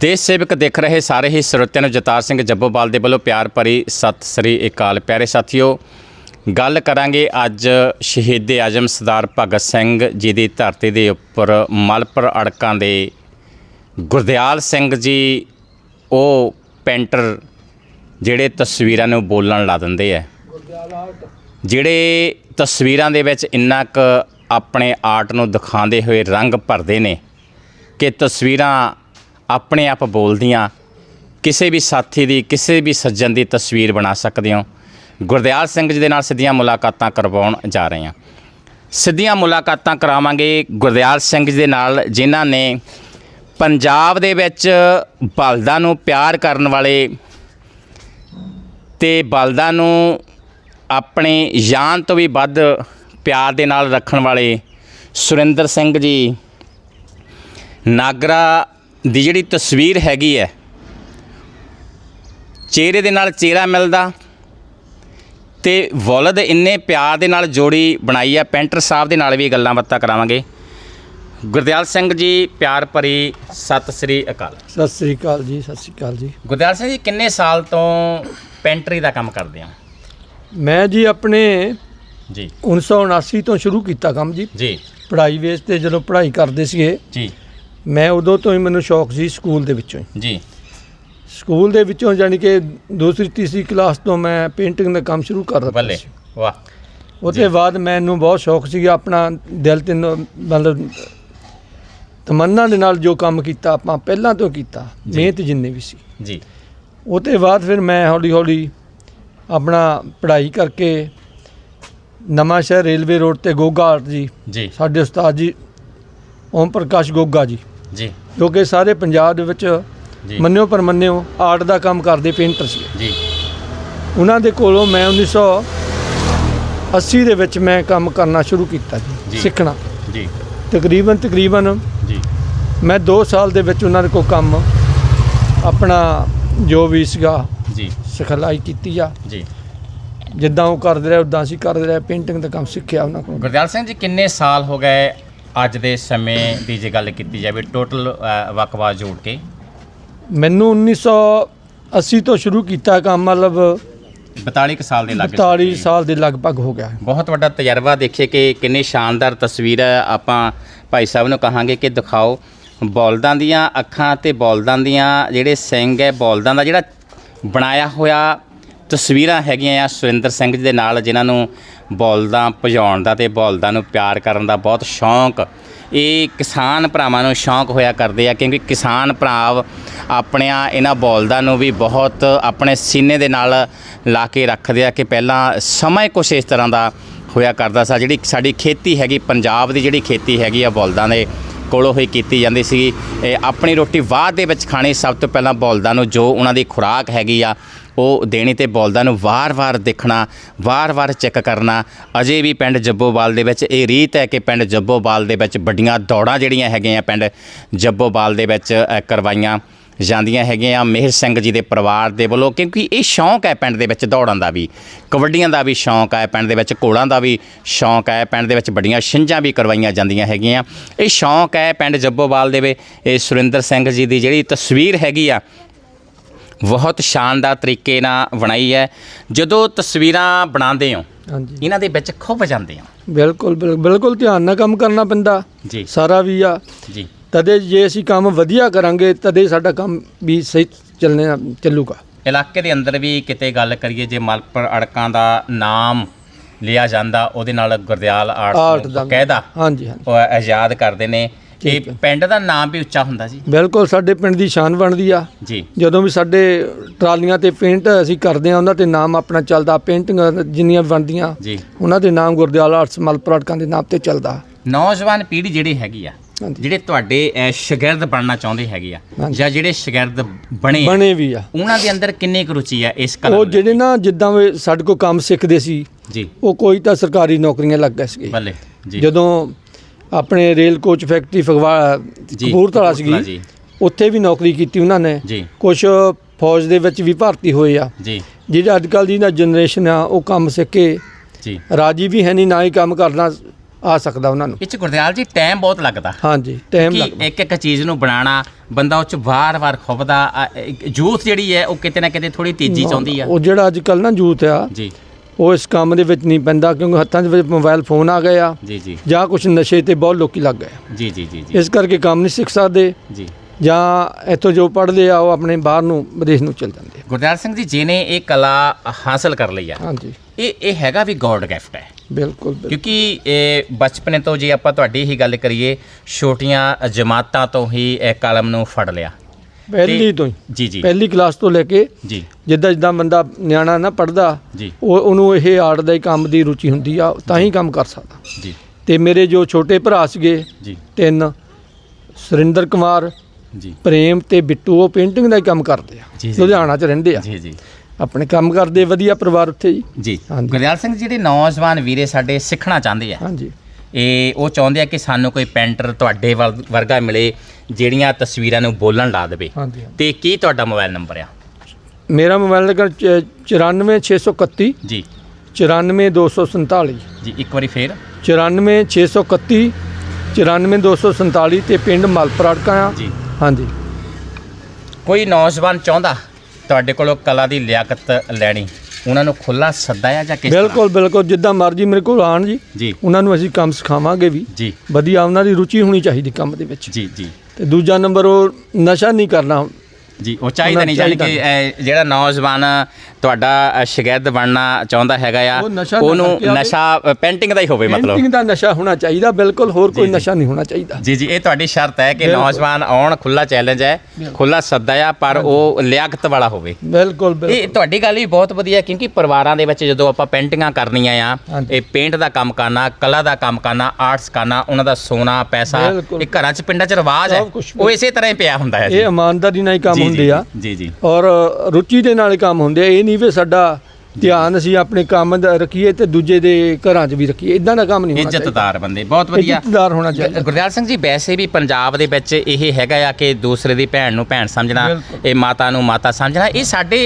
ਦੇਸ਼ ਸੇਵਕ ਦੇਖ ਰਹੇ ਸਾਰੇ ਹੀ ਸਰੋਤਿਆਂ ਨੂੰ ਜਤਾਰ ਸਿੰਘ ਜੱਬੋਵਾਲ ਦੇ ਵੱਲੋਂ ਪਿਆਰ ਭਰੀ ਸਤਿ ਸ੍ਰੀ ਅਕਾਲ। ਪਿਆਰੇ ਸਾਥੀਓ, ਗੱਲ ਕਰਾਂਗੇ ਅੱਜ ਸ਼ਹੀਦ ਆਜਮ ਸਰਦਾਰ ਭਗਤ ਸਿੰਘ ਜੀ ਦੀ ਧਰਤੀ ਦੇ ਉੱਪਰ ਮਲਪੁਰ ਅੜਕਾਂ ਦੇ ਗੁਰਦਿਆਲ ਸਿੰਘ ਜੀ, ਉਹ ਪੈਂਟਰ ਜਿਹੜੇ ਤਸਵੀਰਾਂ ਨੂੰ ਬੋਲਣ ਲਾ ਦਿੰਦੇ ਆ। ਜਿਹੜੇ ਤਸਵੀਰਾਂ ਦੇ ਵਿੱਚ ਇੰਨਾ ਕੁ ਆਪਣੇ ਆਰਟ ਨੂੰ ਦਿਖਾਉਂਦੇ ਹੋਏ ਰੰਗ ਭਰਦੇ ਨੇ ਕਿ ਤਸਵੀਰਾਂ ਆਪਣੇ ਆਪ ਬੋਲਦੀਆਂ, ਕਿਸੇ ਵੀ ਸਾਥੀ ਦੀ, ਕਿਸੇ ਵੀ ਸੱਜਣ ਦੀ ਤਸਵੀਰ ਬਣਾ ਸਕਦੇ ਹੋ। ਗੁਰਦਿਆਲ ਸਿੰਘ ਜੀ ਦੇ ਨਾਲ ਸਿੱਧੀਆਂ ਮੁਲਾਕਾਤਾਂ ਕਰਵਾਉਣ ਜਾ ਰਹੇ ਹਾਂ। ਸਿੱਧੀਆਂ ਮੁਲਾਕਾਤਾਂ ਕਰਾਵਾਂਗੇ ਗੁਰਦਿਆਲ ਸਿੰਘ ਜੀ ਦੇ ਨਾਲ, ਜਿਨ੍ਹਾਂ ਨੇ ਪੰਜਾਬ ਦੇ ਵਿੱਚ ਬਲਦਾਂ ਨੂੰ ਪਿਆਰ ਕਰਨ ਵਾਲੇ ਤੇ ਬਲਦਾਂ ਨੂੰ ਆਪਣੇ ਜਾਨ ਤੋਂ ਵੀ ਵੱਧ ਪਿਆਰ ਦੇ ਨਾਲ ਰੱਖਣ ਵਾਲੇ ਸੁਰਿੰਦਰ ਸਿੰਘ ਜੀ, ਨਾਗਰਾ ਦੀ ਜਿਹੜੀ ਤਸਵੀਰ ਹੈਗੀ ਹੈ ਚਿਹਰੇ ਦੇ ਨਾਲ ਚਿਹਰਾ ਮਿਲਦਾ ਤੇ ਵਲਦ ਇੰਨੇ ਪਿਆਰ ਦੇ ਨਾਲ ਜੋੜੀ ਬਣਾਈ ਹੈ ਪੈਂਟਰ ਸਾਹਿਬ ਦੇ ਨਾਲ ਵੀ ਗੱਲਾਂ ਬਾਤਾਂ ਕਰਾਵਾਂਗੇ। ਗੁਰਦਿਆਲ ਸਿੰਘ ਜੀ ਪਿਆਰ ਭਰੀ ਸਤਿ ਸ੍ਰੀ ਅਕਾਲ। ਸਤਿ ਸ੍ਰੀ ਅਕਾਲ ਜੀ ਸਤਿ ਸ੍ਰੀ ਅਕਾਲ ਜੀ। ਗੁਰਦਿਆਲ ਸਿੰਘ ਜੀ ਕਿੰਨੇ ਸਾਲ ਤੋਂ ਪੈਂਟਰੀ ਦਾ ਕੰਮ ਕਰਦੇ ਹੋ? ਮੈਂ ਜੀ ਆਪਣੇ ਜੀ। 1979 ਤੋਂ ਸ਼ੁਰੂ ਕੀਤਾ ਕੰਮ ਜੀ। ਜੀ। ਪੜ੍ਹਾਈ ਵੇਸ ਤੇ ਜਦੋਂ ਪੜ੍ਹਾਈ ਕਰਦੇ ਸੀਗੇ ਜੀ। ਮੈਂ ਉਦੋਂ ਤੋਂ ਹੀ ਮੈਨੂੰ ਸ਼ੌਕ ਸੀ ਸਕੂਲ ਦੇ ਵਿੱਚੋਂ ਹੀ। ਜੀ। ਸਕੂਲ ਦੇ ਵਿੱਚੋਂ ਯਾਨੀ ਕਿ ਦੂਸਰੀ ਤੀਸਰੀ ਕਲਾਸ ਤੋਂ ਮੈਂ ਪੇਂਟਿੰਗ ਦਾ ਕੰਮ ਸ਼ੁਰੂ ਕਰ ਦਿੱਤਾ ਬੱਲੇ ਸੀ। ਵਾਹ। ਉਹਦੇ ਬਾਅਦ ਮੈਨੂੰ ਬਹੁਤ ਸ਼ੌਕ ਸੀਗਾ ਆਪਣਾ ਦਿਲ ਤੇ ਮਤਲਬ ਤਮੰਨਾ ਦੇ ਨਾਲ ਜੋ ਕੰਮ ਕੀਤਾ ਆਪਾਂ ਪਹਿਲਾਂ ਤੋਂ ਕੀਤਾ। ਮਿਹਨਤ ਜਿੰਨੇ ਵੀ ਸੀ। ਜੀ। ਉਹਦੇ ਬਾਅਦ ਫਿਰ ਮੈਂ ਹੌਲੀ ਹੌਲੀ ਆਪਣਾ ਪੜ੍ਹਾਈ ਕਰਕੇ ਨਵਾਂ ਸ਼ਹਿਰ ਰੇਲਵੇ ਰੋਡ ਤੇ ਗੋਗਾ ਆਰਟ ਜੀ ਜੀ। ਸਾਡੇ ਉਸਤਾਦ ਜੀ ਓਮ ਪ੍ਰਕਾਸ਼ ਗੋਗਾ ਜੀ। ਜੀ। ਜੋ ਕਿ ਸਾਰੇ ਪੰਜਾਬ ਦੇ ਵਿੱਚ ਮੰਨਿਓ ਪਰ ਮੰਨਿਓ ਆਰਟ ਦਾ ਕੰਮ ਕਰਦੇ ਪੇਂਟਰ ਸੀ। ਜੀ। ਉਹਨਾਂ ਦੇ ਕੋਲੋਂ ਮੈਂ 1980 ਦੇ ਵਿੱਚ ਮੈਂ ਕੰਮ ਕਰਨਾ ਸ਼ੁਰੂ ਕੀਤਾ ਜੀ। ਜੀ। ਸਿੱਖਣਾ। ਜੀ। ਤਕਰੀਬਨ ਤਕਰੀਬਨ ਜੀ। ਮੈਂ 2 ਸਾਲ ਦੇ ਵਿੱਚ ਉਹਨਾਂ ਦੇ ਕੋਲ ਕੰਮ ਆਪਣਾ ਜੋ ਵੀ ਸੀਗਾ ਜੀ। ਸਿਖਲਾਈ ਕੀਤੀ ਆ। ਜੀ। ਜਿੱਦਾਂ ਉਹ ਕਰਦੇ ਰਹੇ ਉਦਾਂ ਅਸੀਂ ਕਰਦੇ ਰਹੇ ਪੇਂਟਿੰਗ ਦਾ ਕੰਮ ਸਿੱਖਿਆ ਉਹਨਾਂ ਕੋਲ। ਗੁਰਦਿਆਲ ਸਿੰਘ ਜੀ ਕਿੰਨੇ ਸਾਲ ਹੋ ਗਏ ਅੱਜ ਦੇ ਸਮੇਂ ਦੀ ਜੇ ਗੱਲ ਕੀਤੀ ਜਾਵੇ ਟੋਟਲ ਵਕਵਾ ਜੋੜ ਕੇ। ਮੈਨੂੰ 1980 ਤੋਂ ਸ਼ੁਰੂ ਕੀਤਾ ਕੰਮ ਮਤਲਬ 42 ਕੁ ਸਾਲ ਦੇ ਲੱਗ 42 ਸਾਲ ਦੇ ਲਗਭਗ ਹੋ ਗਿਆ। ਬਹੁਤ ਵੱਡਾ ਤਜਰਬਾ ਦੇਖੇ ਕਿ ਕਿੰਨੀ ਸ਼ਾਨਦਾਰ ਤਸਵੀਰ ਹੈ ਆਪਾਂ ਭਾਈ ਸਾਹਿਬ ਨੂੰ ਕਹਾਂਗੇ ਕਿ ਦਿਖਾਓ। ਬੌਲਦਾਂ ਦੀਆਂ ਅੱਖਾਂ ਤੇ ਬੌਲਦਾਂ ਦੀਆਂ ਜਿਹੜੇ ਸਿੰਘ ਹੈ ਬੌਲਦਾਂ ਦਾ ਜਿਹੜਾ ਬਣਾਇਆ ਹੋਇਆ ਤਸਵੀਰਾਂ ਹੈਗੀਆਂ ਆ ਸੁਰਿੰਦਰ ਸਿੰਘ ਜੀ ਦੇ ਨਾਲ, ਜਿਨ੍ਹਾਂ ਨੂੰ ਬੌਲਦਾਂ ਭਜਾਉਣ ਦਾ ਤੇ ਬੌਲਦਾਂ ਨੂੰ ਪਿਆਰ ਕਰਨ ਦਾ ਬਹੁਤ ਸ਼ੌਂਕ। ਇਹ ਕਿਸਾਨ ਭਰਾਵਾਂ ਨੂੰ ਸ਼ੌਂਕ ਹੋਇਆ ਕਰਦੇ ਆ, ਕਿਉਂਕਿ ਕਿਸਾਨ ਭਰਾ ਆਪਣਿਆਂ, ਇਹਨਾਂ ਬੌਲਦਾਂ ਨੂੰ ਵੀ ਬਹੁਤ ਆਪਣੇ ਸੀਨੇ ਦੇ ਨਾਲ ਲਾ ਕੇ ਰੱਖਦੇ ਆ ਕਿ ਪਹਿਲਾਂ ਸਮਾਂ ਕੁਛ ਇਸ ਤਰ੍ਹਾਂ ਦਾ ਹੋਇਆ ਕਰਦਾ ਸੀ। ਜਿਹੜੀ ਸਾਡੀ ਖੇਤੀ ਹੈਗੀ, ਪੰਜਾਬ ਦੀ ਜਿਹੜੀ ਖੇਤੀ ਹੈਗੀ ਆ, ਬੌਲਦਾਂ ਦੇ ਕੋਲੋਂ ਹੀ ਕੀਤੀ ਜਾਂਦੀ ਸੀ ਇਹ ਆਪਣੀ ਰੋਟੀ ਬਾਅਦ ਦੇ ਵਿੱਚ ਖਾਣੀ ਸਭ ਤੋਂ ਪਹਿਲਾਂ ਬੌਲਦਾਂ ਨੂੰ, ਜੋ ਉਹਨਾਂ ਦੀ ਖੁਰਾਕ ਹੈਗੀ ਆ ਉਹ ਦੇਣੀ ਤੇ ਬੌਲਦਾਂ ਨੂੰ ਵਾਰ-ਵਾਰ ਦੇਖਣਾ ਵਾਰ-ਵਾਰ ਚੈੱਕ ਕਰਨਾ। ਅਜੇ ਵੀ ਪਿੰਡ ਜੱਬੋਵਾਲ ਦੇ ਵਿੱਚ ਇਹ ਰੀਤ ਹੈ ਕਿ ਪਿੰਡ ਜੱਬੋਵਾਲ ਦੇ ਵਿੱਚ ਵੱਡੀਆਂ ਦੌੜਾਂ ਜਿਹੜੀਆਂ ਹੈਗੀਆਂ ਪਿੰਡ ਜੱਬੋਵਾਲ ਦੇ ਵਿੱਚ ਕਰਵਾਈਆਂ ਜਾਂਦੀਆਂ ਹੈਗੀਆਂ ਮਿਹਰ ਸਿੰਘ ਜੀ ਦੇ ਪਰਿਵਾਰ ਦੇ ਵੱਲੋਂ, ਕਿਉਂਕਿ ਇਹ ਸ਼ੌਂਕ ਹੈ ਪਿੰਡ ਦੇ ਵਿੱਚ ਦੌੜਾਂ ਦਾ ਵੀ, ਕਬੱਡੀਆਂ ਦਾ ਵੀ ਸ਼ੌਂਕ ਹੈ ਪਿੰਡ ਦੇ ਵਿੱਚ, ਘੋੜਾਂ ਦਾ ਵੀ ਸ਼ੌਂਕ ਹੈ। ਪਿੰਡ ਦੇ ਵਿੱਚ ਵੱਡੀਆਂ ਛਿੰਝਾਂ ਵੀ ਕਰਵਾਈਆਂ ਜਾਂਦੀਆਂ ਹੈਗੀਆਂ ਇਹ ਸ਼ੌਂਕ ਹੈ ਪਿੰਡ ਜੱਬੋਵਾਲ ਦੇ ਵੇ ਇਹ ਸੁਰਿੰਦਰ ਸਿੰਘ ਜੀ ਦੀ ਜਿਹੜੀ ਤਸਵੀਰ ਹੈਗੀ ਆ ਬਹੁਤ ਸ਼ਾਨਦਾਰ ਤਰੀਕੇ ਨਾਲ ਬਣਾਈ ਹੈ। ਜਦੋਂ ਤਸਵੀਰਾਂ ਬਣਾਉਂਦੇ ਹੋ ਹਾਂਜੀ। ਇਹਨਾਂ ਦੇ ਵਿੱਚ ਖੁੱਭ ਜਾਂਦੇ ਹੋ। ਬਿਲਕੁਲ ਬਿਲ- ਬਿਲਕੁਲ ਧਿਆਨ ਨਾਲ ਕੰਮ ਕਰਨਾ ਪੈਂਦਾ। ਜੀ। ਸਾਰਾ ਵੀ ਆ। ਜੀ। ਤਦੇ ਜੇ ਅਸੀਂ ਕੰਮ ਵਧੀਆ ਕਰਾਂਗੇ ਤਦੇ ਸਾਡਾ ਕੰਮ ਵੀ ਸਹੀ ਚੱਲਣੇ ਚੱਲੂਗਾ। ਇਲਾਕੇ ਦੇ ਅੰਦਰ ਵੀ ਕਿਤੇ ਗੱਲ ਕਰੀਏ ਜੇ ਮਲਪੁਰ ਅੜਕਾਂ ਦਾ ਨਾਮ ਲਿਆ ਜਾਂਦਾ ਉਹਦੇ ਨਾਲ ਗੁਰਦਿਆਲ ਆਰਟ ਆਰਟ ਦਾ ਨੂੰ ਕਾਇਦਾ ਹਾਂਜੀ ਹਾਂਜੀ। ਉਹ ਆਜ਼ਾਦ ਕਰਦੇ ਨੇ। ਹੈ। ਪਿੰਡ ਦਾ ਨਾਮ ਵੀ ਉੱਚਾ ਹੁੰਦਾ ਜੀ ਬਿਲਕੁਲ ਸਾਡੇ ਪਿੰਡ ਦੀ ਸ਼ਾਨ ਬਣਦੀ ਆ। ਜੀ। ਜਦੋਂ ਵੀ ਸਾਡੇ ਟਰਾਲੀਆਂ ਤੇ ਪੇਂਟ ਅਸੀਂ ਕਰਦੇ ਆ ਉਹਨਾਂ ਤੇ ਨਾਮ ਆਪਣਾ ਚੱਲਦਾ। ਪੇਂਟਿੰਗ ਜਿੰਨੀਆਂ ਬਣਦੀਆਂ ਜੀ। ਉਹਨਾਂ ਦੇ ਨਾਮ ਗੁਰਦਿਆਲ ਆਰਟਸ ਮਲਪਰਾਟਕਾਂ ਦੇ ਨਾਮ ਤੇ ਚੱਲਦਾ। ਨੌਜਵਾਨ ਪੀੜ੍ਹੀ ਜਿਹੜੀ ਹੈਗੀ ਆ ਜਿਹੜੇ ਤੁਹਾਡੇ ਸ਼ਾਗਿਰਦ ਬਣਨਾ ਚਾਹੁੰਦੇ ਹੈਗੇ ਆ। ਜਾਂ ਜਿਹੜੇ ਸ਼ਾਗਿਰਦ ਬਣੇ ਬਣੇ ਵੀ ਆ। ਉਹਨਾਂ ਦੇ ਅੰਦਰ ਕਿੰਨੀ ਕੁ ਰੁਚੀ ਆ ਇਸ ਕਲਾ ਉਹ? ਜਿਹੜੇ ਨਾ ਜਿੱਦਾਂ ਸਾਡੇ ਕੋਲ ਕੰਮ ਸਿੱਖਦੇ ਸੀ ਜੀ। ਉਹ ਕੋਈ ਤਾਂ ਸਰਕਾਰੀ ਨੌਕਰੀਆਂ ਲੱਗ ਗਏ ਸੀਗੇ। ਬੱਲੇ ਜੀ। ਜਦੋਂ ਆਪਣੇ ਰੇਲ ਕੋਚ ਫੈਕਟਰੀ ਫਗਵਾ ਜੀ, ਕਪੂਰਥਲਾ ਸੀਗੀ। ਉੱਥੇ ਵੀ ਨੌਕਰੀ ਕੀਤੀ ਉਹਨਾਂ ਨੇ। ਕੁਝ ਫੌਜ ਦੇ ਵਿੱਚ ਵੀ ਭਰਤੀ ਹੋਏ ਆ। ਜੀ। ਜਿਹੜੀ ਅੱਜ ਕੱਲ੍ਹ ਦੀ ਨਾ ਜਨਰੇਸ਼ਨ ਆ ਉਹ ਕੰਮ ਸਿੱਖ ਕੇ ਜੀ। ਰਾਜੀ ਵੀ ਹੈ ਨਹੀਂ ਨਾ ਹੀ ਕੰਮ ਕਰਨਾ ਆ ਸਕਦਾ ਉਹਨਾਂ ਨੂੰ। ਚ ਗੁਰਦਿਆਲ ਜੀ ਟਾਈਮ ਬਹੁਤ ਲੱਗਦਾ। ਹਾਂਜੀ ਟਾਈਮ ਲੱਗਦਾ। ਇੱਕ ਇੱਕ ਚੀਜ਼ ਨੂੰ ਬਣਾਉਣਾ ਬੰਦਾ ਉਹ ਚ ਵਾਰ-ਵਾਰ ਖੁੱਬਦਾ ਜੂਥ ਜਿਹੜੀ ਹੈ ਉਹ ਕਿਤੇ ਨਾ ਕਿਤੇ ਥੋੜੀ ਤੇਜ਼ੀ ਚਾਹੁੰਦੀ ਆ। ਉਹ ਜਿਹੜਾ ਅੱਜ ਕੱਲ ਨਾ ਯੂਥ ਆ ਜੀ। ਉਹ ਇਸ ਕੰਮ ਦੇ ਵਿੱਚ ਨਹੀਂ ਪੈਂਦਾ ਕਿਉਂਕਿ ਹੱਥਾਂ ਦੇ ਵਿੱਚ ਮੋਬਾਈਲ ਫੋਨ ਆ ਗਏ ਆ ਜੀ ਜੀ। ਜਾਂ ਕੁਝ ਨਸ਼ੇ ਤੇ ਬਹੁਤ ਲੋਕੀ ਲੱਗ ਗਏ। ਜੀ ਜੀ ਜੀ ਇਸ ਕਰਕੇ ਕੰਮ ਨਹੀਂ ਸਿੱਖ ਸਕਦੇ। ਜੀ। ਜਾਂ ਇੱਥੋਂ ਜੋ ਪੜ੍ਹਦੇ ਆ ਉਹ ਆਪਣੇ ਬਾਹਰ ਨੂੰ ਵਿਦੇਸ਼ ਨੂੰ ਚਲ ਜਾਂਦੇ ਗੁਰਦਿਆਲ ਸਿੰਘ ਜੀ ਜਿਹਨੇ ਇਹ ਕਲਾ ਹਾਸਲ ਕਰ ਲਈ ਆ। ਹਾਂਜੀ। ਇਹ ਇਹ ਹੈਗਾ ਵੀ ਗੋਡ ਗਿਫਟ ਹੈ। ਬਿਲਕੁਲ। ਕਿਉਂਕਿ ਇਹ ਬਚਪਨੇ ਤੋਂ ਜੇ ਆਪਾਂ ਤੁਹਾਡੀ ਹੀ ਗੱਲ ਕਰੀਏ ਛੋਟੀਆਂ ਜਮਾਤਾਂ ਤੋਂ ਹੀ ਇਹ ਕਲਮ ਨੂੰ ਫੜ ਲਿਆ। ਪਹਿਲੀ ਤੋਂ ਹੀ। ਜੀ ਜੀ। ਪਹਿਲੀ ਕਲਾਸ ਤੋਂ ਲੈ ਕੇ ਜੀ। ਜਿੱਦਾਂ ਜਿੱਦਾਂ ਬੰਦਾ ਨਿਆਣਾ ਨਾ ਪੜਦਾ ਜੀ। ਉਹ ਉਹਨੂੰ ਇਹ ਆਰਟ ਦਾ ਹੀ ਕੰਮ ਦੀ ਰੁਚੀ ਹੁੰਦੀ ਆ ਤਾਂ ਹੀ ਕੰਮ ਕਰ ਸਕਦਾ। ਜੀ। ਤੇ ਮੇਰੇ ਜੋ ਛੋਟੇ ਭਰਾ ਸੀਗੇ ਜੀ। ਤਿੰਨ ਸੁਰਿੰਦਰ ਕੁਮਾਰ ਜੀ। ਪ੍ਰੇਮ ਤੇ ਬਿੱਟੂ ਉਹ ਪੇਂਟਿੰਗ ਦਾ ਹੀ ਕੰਮ ਕਰਦੇ ਆ। ਲੁਧਿਆਣਾ 'ਚ ਰਹਿੰਦੇ ਆ। ਜੀ ਜੀ। ਆਪਣੇ ਕੰਮ ਕਰਦੇ ਵਧੀਆ ਪਰਿਵਾਰ ਉੱਥੇ ਜੀ। ਜੀ। ਗੁਰਦਿਆਲ ਸਿੰਘ ਜਿਹੜੇ ਨੌਜਵਾਨ ਵੀਰੇ ਸਾਡੇ ਸਿੱਖਣਾ ਚਾਹੁੰਦੇ ਆ ਹਾਂਜੀ। ਇਹ ਉਹ ਚਾਹੁੰਦੇ ਆ ਕਿ ਸਾਨੂੰ ਕੋਈ ਪੈਂਟਰ ਤੁਹਾਡੇ ਵਰ- ਵਰਗਾ ਮਿਲੇ ਜਿਹੜੀਆਂ ਤਸਵੀਰਾਂ ਨੂੰ ਬੋਲਣ ਲਾ ਦੇਵੇ। ਹਾਂਜੀ। ਤੇ ਕੀ ਤੁਹਾਡਾ ਮੋਬਾਈਲ ਨੰਬਰ ਆ? ਮੇਰਾ ਮੋਬਾਈਲ ਨੰਬਰ 94631 ਜੀ। 94247 ਜੀ ਇੱਕ ਵਾਰੀ ਫੇਰ। 94631 94247 ਤੇ ਪਿੰਡ ਮਲਪੁਰ ਅੜਕਾ ਆ। ਜੀ। ਹਾਂਜੀ। ਕੋਈ ਨੌਜਵਾਨ ਚਾਹੁੰਦਾ ਤੁਹਾਡੇ ਕੋਲੋਂ ਕਲਾ ਦੀ ਲਿਆਕਤ ਲੈਣੀ? ਉਹਨਾਂ ਨੂੰ ਖੁੱਲਾ ਸੱਦਾ ਆ ਜਾਂ ਕਿਸ ਤਰ੍ਹਾਂ? ਬਿਲਕੁਲ ਬਿਲਕੁਲ ਜਿੱਦਾਂ ਮਰਜ਼ੀ ਮੇਰੇ ਕੋਲ ਆਣ ਜੀ ਜੀ। ਉਹਨਾਂ ਨੂੰ ਅਸੀਂ ਕੰਮ ਸਿਖਾਵਾਂਗੇ ਵੀ। ਜੀ। ਵਧੀਆ ਉਹਨਾਂ ਦੀ ਰੁਚੀ ਹੋਣੀ ਚਾਹੀਦੀ ਕੰਮ ਦੇ ਵਿੱਚ। ਜੀ ਜੀ। ਤੇ ਦੂਜਾ ਨੰਬਰ ਉਹ ਨਸ਼ਾ ਨਹੀਂ ਕਰਨਾ। ਜੀ ਉਹ ਚਾਹੀਦਾ ਨਹੀਂ ਜਾਣੀ ਕਿ ਜਿਹੜਾ ਨੌਜਵਾਨ ਤੁਹਾਡਾ ਸ਼ਾਗਿਰਦ ਬਣਨਾ ਚਾਹੁੰਦਾ ਹੈਗਾ ਆ। ਉਹਨੂੰ। ਨਸ਼ਾ ਪੈਂਟਿੰਗ ਦਾ ਹੀ ਹੋਵੇ ਮਤਲਬ। ਪੇਂਟਿੰਗ ਦਾ ਨਸ਼ਾ ਹੋਣਾ ਚਾਹੀਦਾ ਬਿਲਕੁਲ ਹੋਰ ਕੋਈ। ਨਸ਼ਾ ਨਹੀਂ ਹੋਣਾ ਚਾਹੀਦਾ। ਜੀ ਜੀ ਇਹ ਤੁਹਾਡੀ ਸ਼ਰਤ ਹੈ ਕਿ। ਨੌਜਵਾਨ ਆਉਣ ਖੁੱਲਾ ਚੈਲੰਜ ਹੈ ਖੁੱਲਾ ਸੱਦਾ ਆ ਪਰ ਉਹ ਲਿਆਕਤ ਵਾਲਾ ਹੋਵੇ। ਬਿਲਕੁਲ ਬਿਲਕੁਲ। ਇਹ ਤੁਹਾਡੀ ਗੱਲ ਵੀ ਬਹੁਤ ਵਧੀਆ ਕਿਉਂਕਿ ਪਰਿਵਾਰਾਂ ਦੇ ਵਿੱਚ ਜਦੋਂ ਆਪਾਂ ਪੇਂਟਿੰਗਾਂ ਕਰਨੀਆਂ ਆ। ਇਹ ਪੇਂਟ ਦਾ ਕੰਮ ਕਰਨਾ ਕਲਾ ਦਾ ਕੰਮ ਕਰਨਾ ਆਰਟਸ ਕਰਨਾ ਉਹਨਾਂ ਦਾ ਸੋਨਾ ਪੈਸਾ। ਇਹ ਘਰਾਂ 'ਚ ਪਿੰਡਾਂ 'ਚ ਰਿਵਾਜ ਹੈ ਉਹ ਇਸੇ ਤਰ੍ਹਾਂ ਹੀ ਪਿਆ ਹੁੰਦਾ ਹੈ ਜੀ। ਇਹ ਇਮਾਨਦਾਰੀ ਨਾਲ ਹੀ ਕੰਮ ਹੁੰਦੇ ਆ। ਜੀ ਜੀ। ਔਰ ਰੁਚੀ ਦੇ ਨਾਲ ਹੀ ਕੰਮ ਹੁੰਦੇ ਆ ਇਹ ਨਹੀਂ ਵੀ ਸਾਡਾ ਧਿਆਨ ਅਸੀਂ ਆਪਣੇ ਕੰਮ ਦਾ ਰੱਖੀਏ ਤੇ ਦੂਜੇ ਦੇ ਘਰਾਂ 'ਚ ਵੀ ਰੱਖੀਏ। ਇਦਾਂ ਦਾ ਕੰਮ ਨਹੀਂ ਹੋਣਾ ਚਾਹੀਦਾ। ਇੱਜ਼ਤਦਾਰ ਬੰਦੇ ਬਹੁਤ ਵਧੀਆ। ਇੱਜ਼ਤਦਾਰ ਹੋਣਾ ਚਾਹੀਦਾ। ਗੁਰਦਿਆਲ ਸਿੰਘ ਜੀ ਵੈਸੇ ਵੀ ਪੰਜਾਬ ਦੇ ਵਿੱਚ ਇਹ ਹੈਗਾ ਆ ਕਿ ਦੂਸਰੇ ਦੀ ਭੈਣ ਨੂੰ ਭੈਣ ਸਮਝਣਾ। ਇਹ ਮਾਤਾ ਨੂੰ ਮਾਤਾ ਸਮਝਣਾ ਇਹ ਸਾਡੇ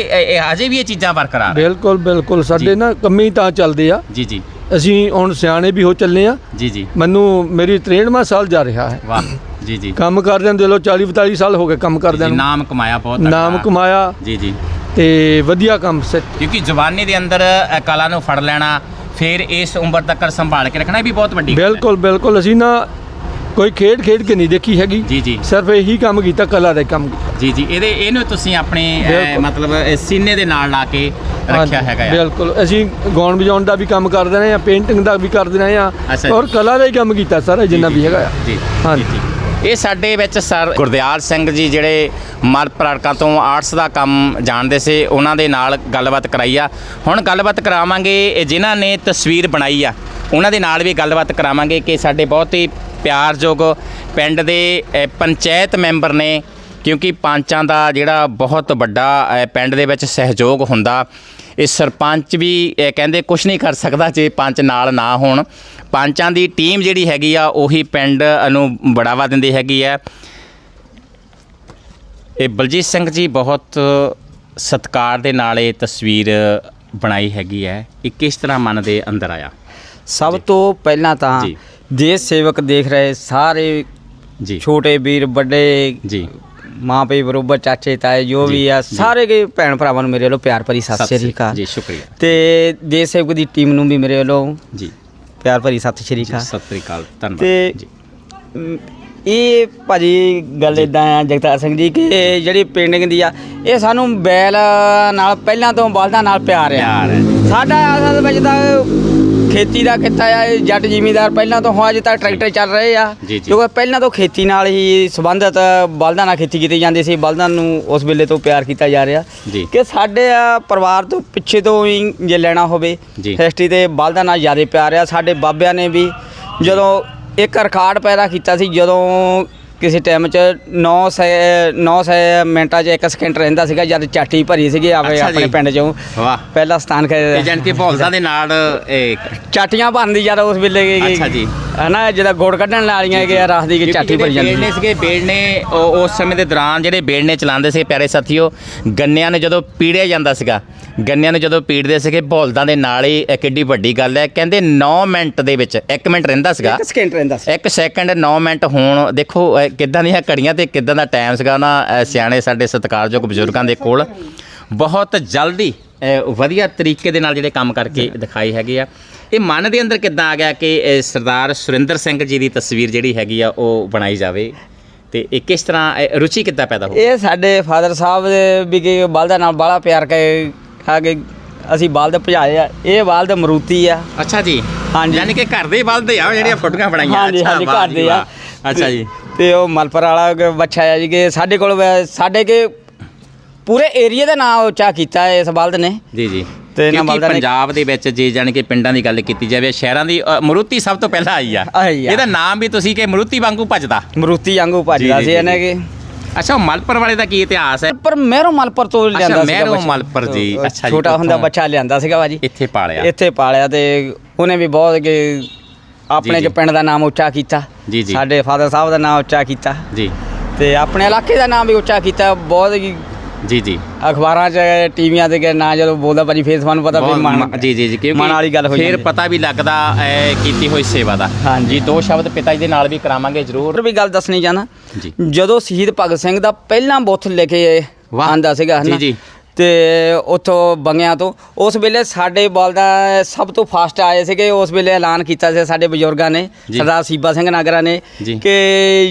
ਅਜੇ ਵੀ ਇਹ ਚੀਜ਼ਾਂ ਬਰਕਰਾਰ ਬਿਲਕੁਲ ਬਿਲਕੁਲ। ਸਾਡੇ ਨਾ ਕੰਮੀ ਤਾਂ ਚੱਲਦੇ ਆ। ਜੀ ਜੀ। ਅਸੀਂ ਹੁਣ ਸਿਆਣੇ ਵੀ ਹੋ ਚੱਲੇ ਆ। ਜੀ ਜੀ। ਮੈਨੂੰ ਮੇਰੀ 63ਵਾਂ ਸਾਲ ਜਾ ਰਿਹਾ ਹੈ। ਵਾਹ। ਜੀ ਜੀ। ਕੰਮ ਕਰਦਿਆਂ ਦੇ ਲੋ 40 42 ਸਾਲ ਹੋ ਗਏ ਕੰਮ ਕਰਦਿਆਂ ਨੂੰ। ਨਾਮ ਕਮਾਇਆ ਬਹੁਤ ਨਾਮ। ਕਮਾਇਆ। ਜੀ ਜੀ। ਤੇ ਵਧੀਆ ਕੰਮ ਸੇ ਕਿਉਂਕਿ ਜਵਾਨੀ ਦੇ ਅੰਦਰ ਅ, ਕਲਾ ਨੂੰ ਫੜ ਲੈਣਾ ਫਿਰ ਇਸ ਉਮਰ ਤੱਕ ਸੰਭਾਲ ਕੇ ਰੱਖਣਾ ਇਹ ਵੀ ਬਹੁਤ ਵੱਡੀ ਗੱਲ ਹੈ। ਬਿਲਕੁਲ ਬਿਲਕੁਲ ਅਸੀਂ ਨਾ ਕੋਈ ਖੇਡ ਖੇਡ ਕੇ ਨਹੀਂ ਦੇਖੀ ਹੈਗੀ ਜੀ ਜੀ ਸਿਰਫ ਇਹੀ ਕੰਮ ਕੀਤਾ ਕਲਾ ਦਾ ਹੀ ਕੰਮ ਕੀਤਾ ਜੀ ਜੀ ਇਹਦੇ ਇਹਨੂੰ ਤੁਸੀਂ ਆਪਣੇ ਅ, ਬਿਲਕੁਲ। ਮਤਲਬ ਅ, ਸੀਨੇ ਦੇ ਨਾਲ ਲਾ ਕੇ ਰੱਖਿਆ ਹਾਂਜੀ, ਹੈਗਾ ਆ ਬਿਲਕੁਲ ਅਸੀਂ ਗਾਉਣ ਵਜਾਉਣ ਦਾ ਵੀ ਕੰਮ ਕਰਦੇ ਰਹੇ ਆ ਪੇਂਟਿੰਗ ਦਾ ਵੀ ਕਰਦੇ ਰਹੇ ਆ ਅੱਛਾ ਜੀ। ਔਰ ਕਲਾ ਦਾ ਹੀ ਕੰਮ ਕੀਤਾ ਸਾਰਾ ਜਿੰਨਾ ਵੀ ਹੈਗਾ ਆ ਜੀ ਹਾਂਜੀ। ਜੀ, ਜੀ। ਇਹ ਸਾਡੇ ਵਿੱਚ ਸਰ ਗੁਰਦਿਆਲ ਸਿੰਘ ਜੀ ਜਿਹੜੇ ਮਰ ਪ੍ਰੜਕਾਂ ਤੋਂ ਆਰਟਸ ਦਾ ਕੰਮ ਜਾਣਦੇ ਸੀ, ਉਹਨਾਂ ਦੇ ਨਾਲ ਗੱਲਬਾਤ ਕਰਾਈ ਆ। ਹੁਣ ਗੱਲਬਾਤ ਕਰਾਵਾਂਗੇ ਜਿਨ੍ਹਾਂ ਨੇ ਤਸਵੀਰ ਬਣਾਈ ਆ, ਉਹਨਾਂ ਦੇ ਨਾਲ ਵੀ ਗੱਲਬਾਤ ਕਰਾਵਾਂਗੇ ਕਿ ਸਾਡੇ ਬਹੁਤ ਹੀ ਪਿਆਰਯੋਗ ਪਿੰਡ ਦੇ ਪੰਚਾਇਤ ਮੈਂਬਰ ਨੇ, ਕਿਉਂਕਿ ਪੰਚਾਂ ਦਾ ਜਿਹੜਾ ਬਹੁਤ ਵੱਡਾ ਪਿੰਡ ਦੇ ਵਿੱਚ ਸਹਿਯੋਗ ਹੁੰਦਾ। ਇਹ ਸਰਪੰਚ ਵੀ ਕਹਿੰਦੇ ਕੁਝ ਨਹੀਂ ਕਰ ਸਕਦਾ ਜੇ ਪੰਚ ਨਾਲ ਨਾ ਹੋਣ। ਪੰਚਾਂ ਦੀ ਟੀਮ ਜਿਹੜੀ ਹੈਗੀ ਆ ਉਹੀ ਪਿੰਡ ਨੂੰ ਬੜਾਵਾ ਦਿੰਦੀ ਹੈਗੀ ਆ। ਇਹ ਬਲਜੀਤ ਸਿੰਘ ਜੀ ਬਹੁਤ ਸਤਿਕਾਰ ਦੇ ਨਾਲ ਇਹ ਤਸਵੀਰ ਬਣਾਈ ਹੈਗੀ ਹੈ। ਇਹ ਕਿਸ ਤਰ੍ਹਾਂ ਮਨ ਦੇ ਅੰਦਰ ਆਇਆ? ਸਭ ਤੋਂ ਪਹਿਲਾਂ ਤਾਂ ਜੀ। ਦੇਸ਼ ਸੇਵਕ ਦੇਖ ਰਹੇ ਸਾਰੇ ਜੀ। ਛੋਟੇ ਵੀਰ ਵੱਡੇ ਜੀ। ਮਾਂ ਪਿਓ ਬਰੋਬਰ ਚਾਚੇ ਤਾਏ ਜੋ ਵੀ ਆ। ਸਾਰੇ ਕੇ ਭੈਣ ਭਰਾਵਾਂ ਨੂੰ ਮੇਰੇ ਵੱਲੋਂ ਪਿਆਰ ਭਰੀ ਸਤਿ ਸ੍ਰੀ ਅਕਾਲ। ਜੀ ਸ਼ੁਕਰੀਆ। ਤੇ ਦੇਸ਼ ਸੇਵਕ ਦੀ ਟੀਮ ਨੂੰ ਵੀ ਮੇਰੇ ਵੱਲੋਂ ਜੀ। ਪਿਆਰ ਭਰੀ ਸਤਿ ਸ੍ਰੀ ਅਕਾਲ। ਸਤਿ ਸ੍ਰੀ ਅਕਾਲ ਧੰਨਵਾਦ। ਤੇ ਜੀ। ਇਹ ਭਾਜੀ ਗੱਲ ਇਦਾਂ ਆ ਜਗਤਾਰ ਸਿੰਘ ਜੀ ਕਿ ਜਿਹੜੀ ਪੇਂਟਿੰਗ ਦੀ ਆ ਇਹ ਸਾਨੂੰ ਬੈਲ ਨਾਲ ਪਹਿਲਾਂ ਤੋਂ ਬਲਦਾਂ ਨਾਲ ਪਿਆਰ ਆ। ਸਾਡਾ ਅਸਲ ਵਿੱਚ ਤਾਂ ਖੇਤੀ ਦਾ ਕਿੱਤਾ ਆ ਇਹ ਜੱਟ ਜ਼ਿਮੀਂਦਾਰ ਪਹਿਲਾਂ ਤੋਂ ਹੁਣ ਅਜੇ ਤੱਕ ਟਰੈਕਟਰ ਚੱਲ ਰਹੇ ਆ ਜੀ, ਜੀ। ਕਿਉਂਕਿ ਪਹਿਲਾਂ ਤੋਂ ਖੇਤੀ ਨਾਲ ਹੀ ਸੰਬੰਧਿਤ ਬਲਦਾਂ ਨਾਲ ਖੇਤੀ ਕੀਤੀ ਜਾਂਦੀ ਸੀ ਬਲਦਾਂ ਨੂੰ ਉਸ ਵੇਲੇ ਤੋਂ ਪਿਆਰ ਕੀਤਾ ਜਾ ਰਿਹਾ ਜੀ ਕਿ ਸਾਡੇ ਆ ਪਰਿਵਾਰ ਤੋਂ ਪਿੱਛੇ ਤੋਂ ਹੀ ਜੇ ਲੈਣਾ ਹੋਵੇ ਜੀ। ਹਿਸਟਰੀ ਤੇ ਬਲਦਾਂ ਨਾਲ ਜ਼ਿਆਦਾ ਪਿਆਰ ਆ ਸਾਡੇ ਬਾਬਿਆਂ ਨੇ ਵੀ ਜਦੋਂ ਇੱਕ ਰਿਕਾਰਡ ਪੈਦਾ ਕੀਤਾ ਸੀ ਜਦੋਂ ਕਿਸੇ ਟਾਈਮ 'ਚ 9 ਸੈ 9 ਸੈ ਮਿੰਟਾਂ 'ਚ ਇੱਕ ਸਕਿੰਟ ਰਹਿੰਦਾ ਸੀਗਾ ਜਦ ਚਾਟੀ ਭਰੀ ਸੀਗੀ ਅੱਛਾ ਆਪਣੇ। ਪਿੰਡ 'ਚੋਂ। ਵਾਹ। ਪਹਿਲਾ ਸਥਾਨ ਇਹ ਕਰ ਜਾਨ ਕਿ ਬੌਲਦਾਂ ਦੇ ਨਾਲ ਇਹ ਚਾਟੀਆਂ ਭਰਨ ਦੀ ਜਦ ਉਸ ਵੇਲੇ ਅੱਛਾ ਜੀ। ਹਨਾ ਜਿਹਦਾ ਗੋੜ ਕੱਢਣ ਵਾਲੀਆਂ ਕਿ ਰਾਸ ਦੀ ਕਿ ਝਾਟੀ ਭਰੀ ਜਾਂਦੀ ਬੇੜਨੇ ਸੀਗੇ ਬੇੜਨੇ ਉਹ- ਉਸ ਸਮੇਂ ਦੇ ਦੌਰਾਨ ਜਿਹੜੇ ਬੇੜਨੇ ਚਲਾਉਂਦੇ ਸੀ ਪਿਆਰੇ ਸਾਥੀਓ ਗੰਨਿਆਂ ਨੂੰ ਜਦੋਂ ਪੀੜਿਆ ਜਾਂਦਾ ਸੀਗਾ ਗੰਨਿਆਂ ਨੂੰ ਜਦੋਂ ਪੀੜਦੇ ਸੀਗੇ ਬੋਲਦਾਂ ਦੇ ਨਾਲ ਹੀ ਇਹ ਕਿੱਡੀ ਵੱਡੀ ਗੱਲ ਹੈ। ਕਹਿੰਦੇ 9 ਮਿੰਟ ਦੇ ਵਿੱਚ 1 ਮਿੰਟ ਰਹਿੰਦਾ ਸੀਗਾ। ਇੱਕ ਸਕਿੰਟ ਰਹਿੰਦਾ ਸੀ। ਇੱਕ ਸੈਕਿੰਡ 9 ਮਿੰਟ ਹੋਣ ਦੇਖੋ ਅਹ ਕਿੱਦਾਂ ਦੀਆਂ ਘੜੀਆਂ ਤੇ ਕਿੱਦਾਂ ਦਾ ਟਾਈਮ ਸੀਗਾ ਨਾ ਅਹ ਸਿਆਣੇ ਸਾਡੇ ਸਤਿਕਾਰਯੋਗ ਬਜ਼ੁਰਗਾਂ ਦੇ ਕੋਲ। ਬਹੁਤ ਜਲਦੀ ਅਹ ਵਧੀਆ ਤਰੀਕੇ ਦੇ ਨਾਲ ਜਿਹੜੇ ਕੰਮ ਕਰਕੇ ਦਿਖਾਈ ਹੈਗੇ ਆ। ਇਹ ਮਨ ਦੇ ਅੰਦਰ ਕਿੱਦਾਂ ਆ ਗਿਆ ਕਿ ਅਹ ਸਰਦਾਰ ਸੁਰਿੰਦਰ ਸਿੰਘ ਜੀ ਦੀ ਤਸਵੀਰ ਜਿਹੜੀ ਹੈਗੀ ਆ ਉਹ ਬਣਾਈ ਜਾਵੇ? ਤੇ ਇਹ ਕਿਸ ਤਰ੍ਹਾਂ ਰੁਚੀ ਕਿੱਦਾਂ ਪੈਦਾ ਹੋਈ ਇਹ ਸਾਡੇ ਫਾਦਰ ਸਾਹਿਬ ਦੇ ਵੀ ਕਿ ਬਲਦਾਂ ਨਾਲ ਬਾਲਾ ਪਿਆਰ ਕੇ ਆ ਕੇ ਅਸੀਂ ਬਲਦ ਭਜਾਏ ਆ ਇਹ ਬਲਦ ਮਰੂਤੀ ਆ। ਅੱਛਾ ਜੀ। ਹਾਂਜੀ। ਯਾਨੀ ਕਿ ਘਰ ਦੇ ਬਲਦੇ ਆ ਜਿਹੜੀਆਂ ਫੋਟੋਆਂ ਬਣਾਈਆਂ। ਹਾਂਜੀ ਅੱਛਾ, ਹਾਂਜੀ ਵਾਹ ਘਰ ਜੀ ਦੇ ਆ। ਵਾਹ। ਅੱਛਾ ਜੀ। ਤੇ ਉਹ ਮਲਪਰ ਵਾਲਾ ਬੱਚਾ ਆ ਜੀ ਕਿ ਸਾਡੇ ਕੋਲ ਵੈ- ਸਾਡੇ ਕੇ ਪੂਰੇ ਏਰੀਆ ਦਾ ਨਾਮ ਉੱਚਾ ਕੀਤਾ ਇਸ ਬਲਦ ਨੇ। ਜੀ ਜੀ। ਤੇ ਇਹਨਾਂ ਕਿਉਂਕਿ ਬਲਦਾਂ ਨੇ- ਪੰਜਾਬ ਦੇ ਵਿੱਚ ਜੇ ਜਾਣੀ ਕਿ ਪਿੰਡਾਂ ਦੀ ਗੱਲ ਕੀਤੀ ਜਾਵੇ ਸ਼ਹਿਰਾਂ ਦੀ ਅ, ਮਰੂਤੀ ਸਭ ਤੋਂ ਪਹਿਲਾਂ ਆਈ ਆ। ਆਈ ਆ। ਇਹਦਾ ਨਾਮ ਵੀ ਤੁਸੀਂ ਕਿ ਮਰੂਤੀ ਵਾਂਗੂ ਭੱਜਦਾ। ਮਰੂਤੀ ਵਾਂਗੂ ਭੱਜਦਾ ਜੀ, ਸੀ ਜੀ, ਇਹਨੇ ਜੀ। ਕਿ। ਅੱਛਾ ਮਲਪਰ ਵਾਲੇ ਦਾ ਕੀ ਇਤਿਹਾਸ ਹੈ? ਪਰ ਮਹਿਰੋਂ ਮਲਪਰ ਤੋਂ ਲਿਆਂਦਾ ਸੀਗਾ ਮਹਿਰੋਂ ਬੱਚਾ। ਮਲਪਰ ਜੀ, ਅੱਛਾ ਜੀ, ਛੋਟਾ ਹੁੰਦਾ ਉੱਥੋਂ। ਬੱਚਾ ਲਿਆਂਦਾ ਸੀਗਾ ਬਾਜੀ। ਇੱਥੇ ਪਾਲਿਆ। ਇੱਥੇ ਪਾਲਿਆ ਤੇ ਉਹਨੇ ਵੀ ਬਹੁਤ ਕਿ ਆਪਣੇ ਜੀ, ਜੋ। ਪਿੰਡ ਦਾ ਨਾਮ ਉੱਚਾ ਕੀਤਾ। ਜੀ, ਜੀ। ਸਾਡੇ ਫਾਦਰ ਸਾਹਿਬ ਦਾ ਨਾਮ ਉੱਚਾ ਕੀਤਾ। ਜੀ। ਤੇ ਆਪਣੇ ਇਲਾਕੇ ਦਾ ਨਾਮ ਵੀ ਉੱਚਾ ਕੀਤਾ। ਬਹੁਤ ਹੀ ਜੀ ਜੀ ਅਖਬਾਰਾਂ 'ਚ ਟੀਵੀਆਂ ਤੇ ਕਿ ਨਾ ਜਦੋਂ ਬੋਲਦਾ ਭਾਜੀ ਫੇਸ ਤੁਹਾਨੂੰ ਪਤਾ ਵੀ ਬਹੁਤ ਮਨ ਜੀ ਜੀ ਜੀ ਮਨ ਵਾਲੀ ਗੱਲ ਹੋਈ ਫਿਰ ਜਾਂਦੀ। ਪਤਾ ਵੀ ਲੱਗਦਾ ਐ ਕੀਤੀ ਹੋਈ ਸੇਵਾ ਦਾ ਹਾਂਜੀ। ਜੀ ਦੋ ਸ਼ਬਦ ਪਿਤਾ ਜੀ ਦੇ ਨਾਲ ਵੀ ਕਰਾਵਾਂਗੇ ਜ਼ਰੂਰ ਹੋਰ ਵੀ ਗੱਲ ਦੱਸਣੀ ਚਾਹਨਾ ਜੀ। ਜਦੋਂ ਸ਼ਹੀਦ ਭਗਤ ਸਿੰਘ ਦਾ ਪਹਿਲਾ ਬੁੱਤ ਲੈ ਕੇ ਵਾਹ। ਆਂਦਾ ਸੀਗਾ ਜੀ, ਜੀ। ਤੇ ਉੱਥੋਂ ਬੰਗਿਆਂ ਤੋਂ। ਉਸ ਵੇਲੇ ਸਾਡੇ ਬਲਦਾ ਸਭ ਤੋਂ ਫਾਸਟ ਆਏ ਸੀਗੇ। ਉਸ ਵੇਲੇ ਐਲਾਨ ਕੀਤਾ ਸੀ ਸਾਡੇ ਬਜ਼ੁਰਗਾਂ ਨੇ। ਸਰਦਾਰ ਸੀਬਾ ਸਿੰਘ ਨਾਗਰਾ ਨੇ। ਕਿ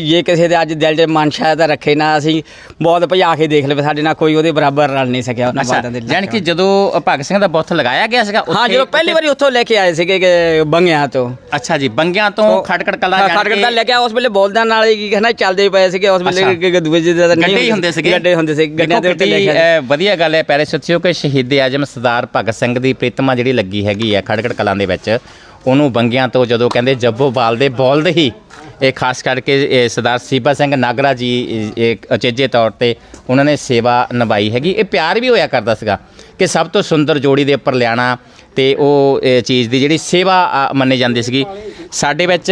ਜੇ ਕਿਸੇ ਦੇ ਅੱਜ ਦਿਲ 'ਚ ਮਨ ਸ਼ਾਇਦ ਰੱਖੇ ਨਾ ਅਸੀਂ ਬਹੁਤ ਭਜਾ ਕੇ ਦੇਖ ਲਵੇ ਸਾਡੇ ਨਾਲ ਕੋਈ ਉਹਦੇ ਬਰਾਬਰ ਰਲ ਨਹੀਂ ਸਕਿਆ ਉਹਨਾਂ ਬਲਦਾਂ ਦੇ ਜਾਣੀ ਕਿ ਜਦੋਂ ਭਗਤ ਸਿੰਘ ਦਾ ਬੁੱਤ ਲਗਾਇਆ ਗਿਆ ਸੀਗਾ ਹਾਂ ਜਦੋਂ ਪਹਿਲੀ ਵਾਰੀ ਉੱਥੋਂ ਲੈ ਕੇ ਆਏ ਸੀਗੇ ਕਿ ਬੰਗਿਆਂ ਤੋਂ। ਅੱਛਾ ਜੀ ਬੰਗਿਆਂ ਤੋਂ ਖਟਕੜ ਕਲਾ ਹਾਂ, ਖਟਕੜ ਦਾ ਲੈ ਕੇ ਉਸ ਵੇਲੇ ਬੋਲਦਾਂ ਨਾਲ ਹੀ ਕੀ ਕਹਿੰਦਾ ਚੱਲਦੇ ਪਏ ਸੀਗੇ ਉਸ ਵੇਲੇ ਦੂਜੇ ਦਾ ਗੱਡੇ ਹੁੰਦੇ ਸੀਗੇ। ਗੱਡੇ ਹੁੰਦੇ ਸੀ ਗੱਡਿਆਂ ਦੇ ਉੱਤੇ ਲੈ ਕੇ ਵਧੀਆ ਗੱਲ ਹੈ ਪਿਆਰੇ ਸੱਚਿਓ ਕਿ ਸ਼ਹੀਦ ਆਜਮ ਸਰਦਾਰ ਭਗਤ ਸਿੰਘ ਦੀ ਪ੍ਰੀਤਮਾ ਜਿਹੜੀ ਲੱਗੀ ਹੈਗੀ ਹੈ ਖੜਕੜ ਕਲਾਂ ਦੇ ਵਿੱਚ ਉਹਨੂੰ ਬੰਗਿਆਂ ਤੋਂ ਜਦੋਂ ਕਹਿੰਦੇ ਜੱਬੋ ਬਾਲ ਦੇ ਬੋਲਦੇ ਹੀ ਇਹ ਖਾਸ ਕਰਕੇ ਸਰਦਾਰ ਸੀਬਾ ਸਿੰਘ ਨਾਗਰਾ ਜੀ ਇਹ- ਅਚੇਜੇ ਤੌਰ ਤੇ ਉਹਨਾਂ ਨੇ ਸੇਵਾ ਨਿਭਾਈ ਹੈਗੀ। ਇਹ ਪਿਆਰ ਵੀ ਹੋਇਆ ਕਰਦਾ ਸੀਗਾ ਕਿ ਸਭ ਤੋਂ ਸੁੰਦਰ ਜੋੜੀ ਦੇ ਉੱਪਰ ਲਿਆਣਾ ਤੇ ਉਹ ਚੀਜ਼ ਦੀ ਜਿਹੜੀ ਸੇਵਾ ਅ, ਮੰਨੀ ਜਾਂਦੀ ਸੀਗੀ। ਸਾਡੇ ਵਿੱਚ